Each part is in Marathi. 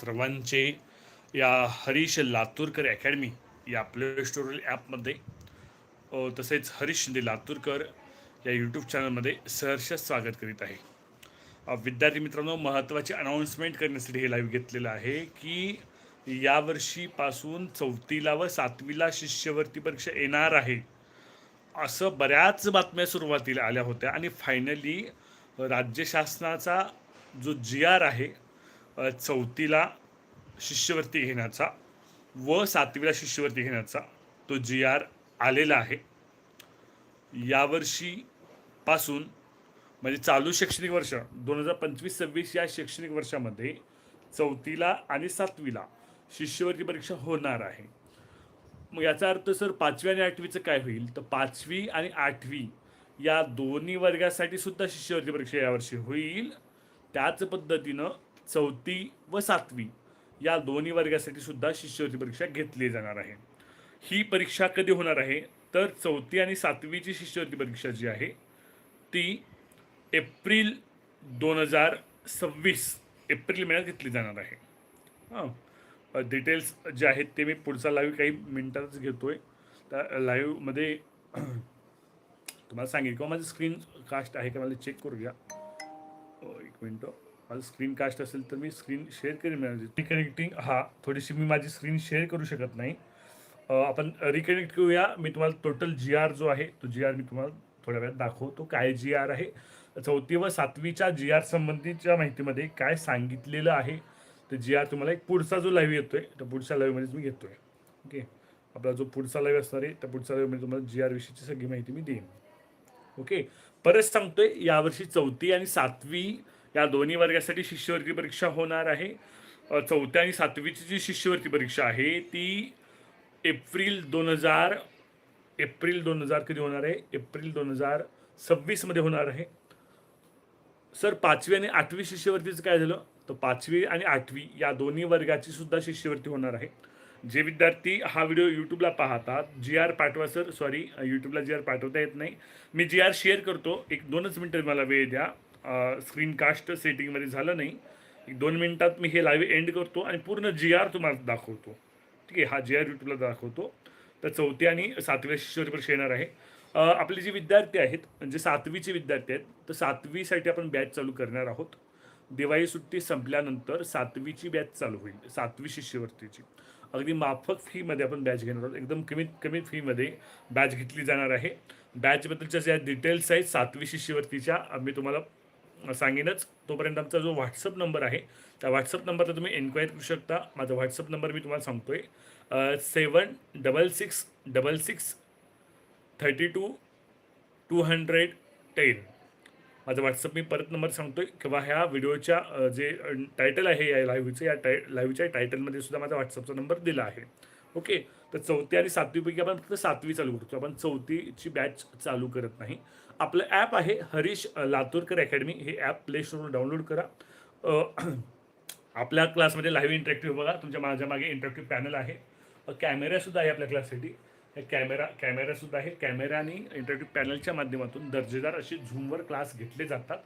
सर्वांचे या हरीश लातूरकर अकॅडमी या प्ले स्टोर ॲपमध्ये तसेच हरीश शिंदे लातूरकर या यूट्यूब चॅनलमध्ये सहर्ष स्वागत करीत आहे. विद्यार्थी मित्रांनो महत्त्वाची अनाऊन्समेंट करण्यासाठी हे लाईव्ह घेतलेलं आहे की यावर्षीपासून चौथीला व सातवीला शिष्यवृत्ती परीक्षा येणार आहे असं बऱ्याच बातम्या सुरुवातीला आल्या होत्या. आणि फायनली राज्य शासनाचा जो जी आर आहे चौथीला शिष्यवृत्ती घेण्याचा व सातवीला शिष्यवृत्ती घेण्याचा तो जी आर आलेला आहे. यावर्षीपासून म्हणजे चालू शैक्षणिक वर्ष दोन हजार पंचवीस सव्वीस या शैक्षणिक वर्षामध्ये चौथीला आणि सातवीला शिष्यवृत्ती परीक्षा होणार आहे. मग याचा अर्थ सर पाचवी आणि आठवीचं काय होईल? तर पाचवी आणि आठवी या दोन्ही वर्गासाठी सुद्धा शिष्यवृत्ती परीक्षा यावर्षी होईल. त्याच पद्धतीनं चौथी व सातवी या दोन्ही वर्गासाठी सुद्धा शिष्यवृत्ती परीक्षा घेतली जाणार आहे. ही परीक्षा कधी होणार आहे? तर चौथी आणि सातवीची शिष्यवृत्ती परीक्षा जी आहे ती एप्रिल दोन हजार सव्वीस एप्रिल महिन्यात घेतली जाणार आहे. हां. डिटेल्स जे आहेत ते मी पुढचा लाईव्ह काही मिनिटातच आहे त्या लाईव्हमध्ये तुम्हाला सांगेल किंवा माझं स्क्रीन कास्ट आहे का मला चेक करूया. एक मिनटं. माझं स्क्रीन कास्ट असेल तर मी स्क्रीन शेअर करेन रिकनेक्टिंग हा थोडीशी मी माझी स्क्रीन शेअर करू शकत नाही. आपण रिकनेक्ट करूया. मी तुम्हाला टोटल जी आर जो आहे तो जी आर मी तुम्हाला थोड्या वेळात दाखवतो. काय जी आर आहे? चौथी व सातवीच्या जी आर संबंधीच्या माहितीमध्ये काय सांगितलेलं आहे? तर जी आर तुम्हाला एक पुढचा जो लाईव्ह येतोय तर पुढच्या लाईव्हमध्येच मी घेतोय. ओके आपला जो पुढचा लाईव्ह असणार आहे त्या पुढच्या लाईव्हमध्ये तुम्हाला जी आर विषयीची सगळी माहिती मी देईन. ओके परत सांगतोय यावर्षी चौथी आणि सातवी या दोन्ही वर्गासाठी शिष्यवृत्ती परीक्षा होणार आहे. चौथ्या आणि सातवीची जी शिष्यवृत्ती परीक्षा आहे ती एप्रिल दोन हजार एप्रिल दोन हजार कधी होणार आहे? एप्रिल दोन हजार सव्वीसमध्ये होणार आहे. सर पाचवी आणि आठवी शिष्यवृत्तीचं काय झालं? तर पाचवी आणि आठवी या दोन्ही वर्गाची सुद्धा शिष्यवृत्ती होणार आहे. जे विद्यार्थी हा व्हिडिओ यूट्यूबला पाहतात जी आर पाठवा सर सॉरी यूट्यूबला जी आर पाठवता येत नाही. मी जी आर शेअर करतो. एक दोनच मिनटं मला वेळ द्या. स्क्रीनकास्ट सेटिंगमध्ये झालं नाही. एक दोन मिनटात मी हे लाईव्ह एंड करतो आणि पूर्ण जी आर तुम्हाला दाखवतो. ठीक आहे? हा जी आर यूट्यूबला दाखवतो. तर चौथी आणि सातव्या शिष्यवृत्ती येणार आहे. आपले जे विद्यार्थी आहेत म्हणजे सातवीचे विद्यार्थी आहेत तर सातवीसाठी आपण बॅच चालू करणार आहोत. दिवाळी सुट्टी संपल्यानंतर सातवीची बॅच चालू होईल. सातवी शिष्यवृत्तीची. अगदी माफक फीमध्ये आपण बॅच घेणार आहोत. एकदम कमीत कमी फीमध्ये बॅच घेतली जाणार आहे. बॅचबद्दलच्या ज्या डिटेल्स आहेत सातवी शिष्यवृत्तीच्या मी तुम्हाला सांगेनच तोपर्यंत आमचा जो व्हॉट्सअप नंबर आहे त्या व्हॉट्सअप नंबरला तुम्ही एन्क्वायरी करू शकता. माझा व्हॉट्सअप नंबर मी तुम्हाला सांगतो आहे seven double six double six thirty two two hundred ten माझा व्हॉट्सअप मी परत नंबर सांगतो आहे किंवा ह्या व्हिडिओच्या जे टायटल आहे या लाईव्हचं या टाय लाईव्हच्या टायटलमध्ये सुद्धा माझा व्हॉट्सअपचा नंबर दिला आहे. ओके तर चौथी आणि सातवीपैकी आपण फक्त सातवी चालू करतो. आपण चौथीची बॅच चालू करत नाही. आपलं ॲप आहे हरीश लातूरकर अकॅडमी हे ॲप प्ले स्टोरवर डाउनलोड करा. आपल्या क्लासमध्ये लाईव्ह इंटरॅक्टिव्ह बघा. तुमच्या माझ्या मागे इंटरॅक्टिव्ह पॅनल आहे कॅमेरासुद्धा आहे आपल्या क्लाससाठी हे कॅमेरा कॅमेरासुद्धा आहे. कॅमेरा आणि इंटरॅक्टिव्ह पॅनलच्या माध्यमातून दर्जेदार असे झूमवर क्लास घेतले जातात.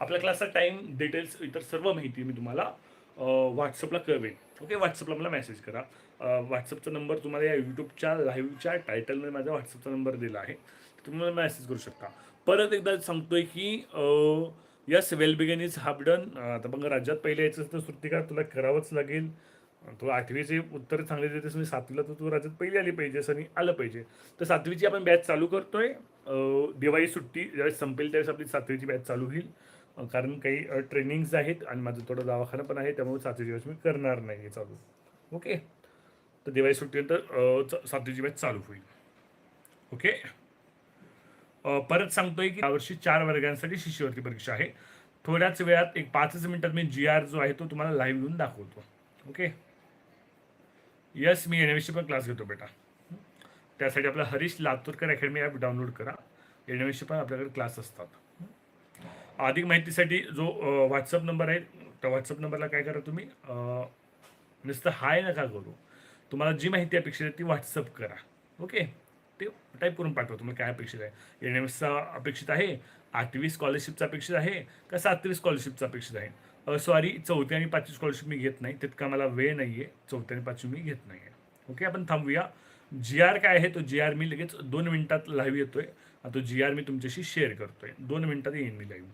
आपल्या क्लासचा टाईम डिटेल्स इतर सर्व माहिती मी तुम्हाला व्हॉट्सअपला कळवेन. ओके व्हॉट्सअपला मला मेसेज करा. व्हॉट्सअपचा नंबर तुम्हाला या यूट्यूबच्या लाईव्हच्या टायटलमध्ये माझा व्हॉट्सअपचा नंबर दिला आहे. तुम्ही मला मेसेज करू शकता. परत एकदा सांगतोय की yes well begun is half done आता मग राज्यात पहिले यायचं तर श्रुतिका तुला करावंच लागेल. तू आठवीचे उत्तर चांगले देतेस म्हणजे सातवीला तर तू राज्यात पहिली आली पाहिजेस आणि आलं पाहिजे. तर सातवीची आपण बॅच चालू करतोय. दिवाळी सुट्टी ज्यावेळेस संपेल त्यावेळेस आपली सातवीची बॅच चालू होईल. कारण काही ट्रेनिंग्स आहेत आणि माझं थोडं दवाखाना पण आहे त्यामुळे सातवीची बॅच मी करणार नाही हे चालू. ओके तर दिवाळी सुट्टीनंतर सातवीची बॅच चालू होईल. ओके परत सांगतोय की यावर्षी चार वर्गांसाठी शिष्यवृत्ती परीक्षा आहे. थोड्याच वेळात एक पाचच मिनिटात मी जी आर जो आहे तो तुम्हाला लाईव्ह लिहून दाखवतो. ओके यस मी येण्याविषयी पण क्लास घेतो बेटा. त्यासाठी आपला Harish Laturkar academy app download करा. येण्याविषयी पण आपल्याकडे क्लास असतात. अधिक माहितीसाठी जो व्हॉट्सअप नंबर आहे त्या व्हॉट्सअप नंबरला काय करा तुम्ही? नुसतं हाय नका करू. तुम्हाला जी माहिती अपेक्षित आहे ती व्हॉट्सअप करा. ओके ते टाईप करून पाठवा तुम्हाला काय अपेक्षित आहे? एन एम एसचा अपेक्षित आहे? आठवी स्कॉलरशिपचा अपेक्षित आहे? का सातवी स्कॉलरशिपचा अपेक्षित आहे? सॉरी चौथी आणि पाचवी स्कॉलरशिप मी घेत नाही. तितका मला वेळ नाही आहे चौथी आणि पाचवी मी घेत नाही आहे ओके आपण थांबूया. जी आर काय आहे? तो जी आर मी लगेच दोन मिनिटात लाईव्ह येतोय. तो जी आर मी तुमच्याशी शेअर करतोय. दोन मिनिटात येईन मी लाईव्ह